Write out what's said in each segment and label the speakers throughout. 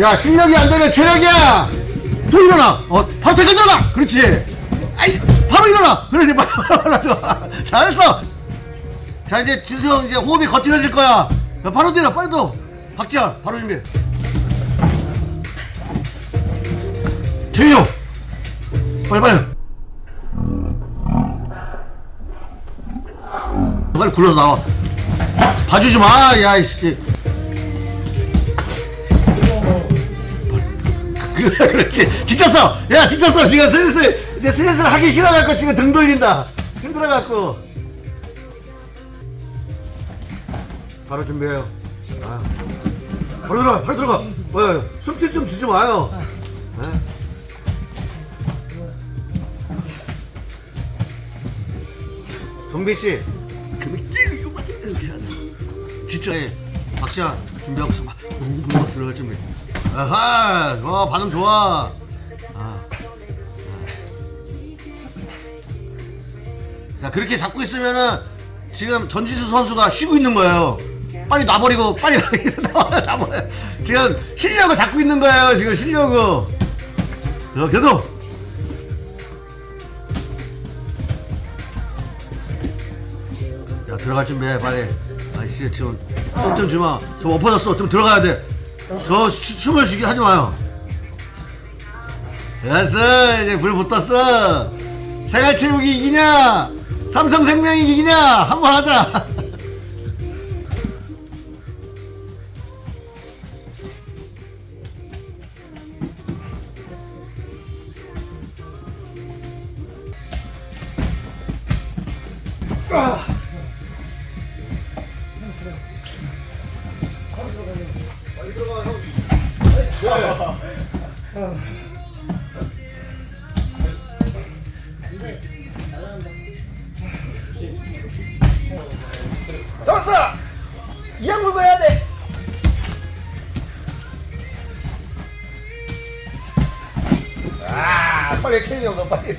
Speaker 1: 야 실력이 안 되면 체력이야! 또 일어나! 어 바로 퇴근 일어나 그렇지. 아이 바로 일어나! 그렇지 바로 일어나 잘했어. 자 이제 진수 형 이제 호흡이 거칠어질 거야. 야, 바로 뛰라 빨리 또 박지현 바로 준비. 재유 형 빨리 빨리 빨리 굴러서 나와 봐주지 마 야 이씨 그래, 그렇지. 지쳤어. 야, 지쳤어. 지금 슬슬, 이제 슬슬 하기 싫어갖고 지금 등 돌린다. 힘들어갖고. 바로 준비해요. 아. 바로 들어가, 바로 들어가. 왜, 숨질 좀 주지 마요. 네. 동빈씨. 이렇게 해야 돼. 진짜. 박시아, 준비하고 있어. 막 들어갈 준비. 아하, 좋아, 반응 좋아. 아. 아. 자, 그렇게 잡고 있으면은 지금 전진수 선수가 쉬고 있는 거예요. 빨리 놔버리고, 빨리 놔버려. 지금 쉬려고 잡고 있는 거예요. 지금 쉬려고. 자, 계속. 야, 들어갈 준비해, 빨리. 아이씨, 지금 좀 주마. 좀 엎어졌어. 좀 들어가야 돼. 저 수- 숨을 쉬게 하지 마요. 됐어 이제 불 붙었어. 생활체육이 이기냐? 삼성생명이 이기냐? 한번 하자. 빨 잡았어! 이악 물고 해야 돼! 아, 빨리 캐리 형, 너 빨리.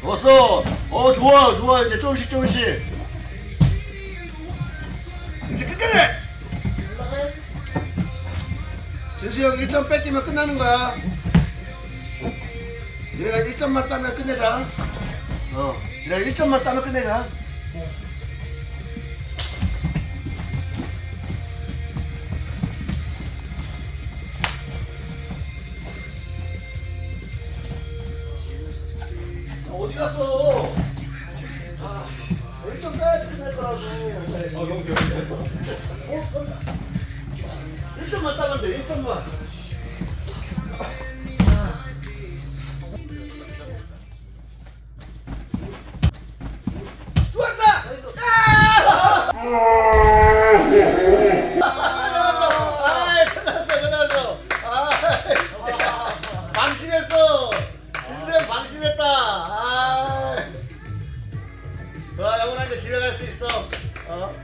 Speaker 1: 좋았어! 어, 좋아, 좋아. 이제 조금씩, 조금씩. 이제 끝까지! 진수 형 1점 뺏기면 끝나는 거야. 얘가 1점만 따면 끝내자. 어, 얘가 1점만 따면 끝내자. 어디 갔어? 거라고. 어, 너무? 어, 1점만 따면 돼, 1점만. 집에 갈 수 있어. 어?